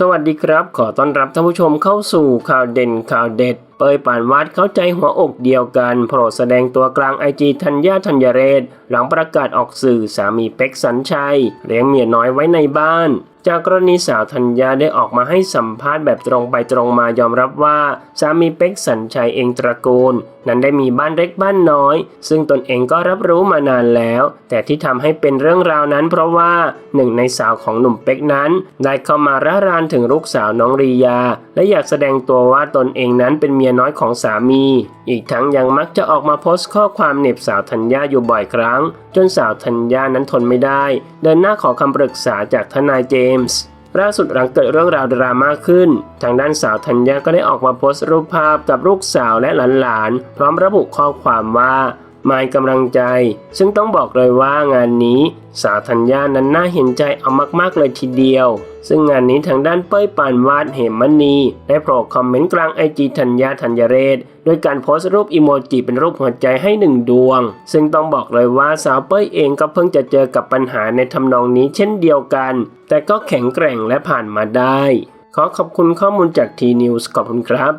สวัสดีครับ ขอต้อนรับท่านผู้ชมเข้าสู่ข่าวเด่นข่าวเด็ด เปยป่านวัดเข้าใจหัวอกเดียวกันโปรดแสดงตัวกลางไอจีธัญญาธัญเรศ หลังประกาศออกสื่อสามีเป็กสันชัยเลี้ยงเมียน้อยไว้ในบ้าน จากกรณีสาวธัญญาได้ออกมาให้สัมภาษณ์แบบตรงไปตรงมายอมรับว่า สามีเป็กสัญชัยเองตระกูล นั้นได้มีบ้านเล็กบ้านน้อย ซึ่งตนเองก็รับรู้มานานแล้ว แต่ที่ทำให้เป็นเรื่องราวนั้น เพราะว่าหนึ่งในสาวของหนุ่มเป็กนั้น ได้เข้ามาร่ารานถึงลูกสาวน้องรียา และอยากแสดงตัวว่าตนเองนั้นเป็นเมียน้อยของสามี อีกทั้งยังมักจะออกมาโพสต์ข้อความเหน็บสาวธัญญาอยู่บ่อยครั้ง จนสาวธัญญานั้นทนไม่ได้ เดินหน้าขอคำปรึกษาจากทนายเจมส์ล่าสุดหลังเกิดเรื่องราวดราม่าขึ้น ทางด้านสาวธัญญาก็ได้ออกมาโพสต์รูปภาพกับลูกสาวและหลานๆ พร้อมระบุข้อความว่ามายกำลังใจ ซึ่งต้องบอกเลยว่างานนี้ สาวธัญญานั้นน่าเห็นใจเอามากๆเลยทีเดียว ซึ่งงานนี้ทางด้านเป้ยปานวาดเหมมณีได้โผล่คอมเมนต์กลางไอจีธัญญาธัญเรศโดยการโพสต์รูปอีโมจิเป็นรูปหัวใจให้หนึ่งดวง ซึ่งต้องบอกเลยว่าสาวเป้ยเองก็เพิ่งจะเจอกับปัญหาในทำนองนี้เช่นเดียวกัน แต่ก็แข็งแกร่งและผ่านมาได้ ขอขอบคุณข้อมูลจากทีนิวส์ขอบคุณครับ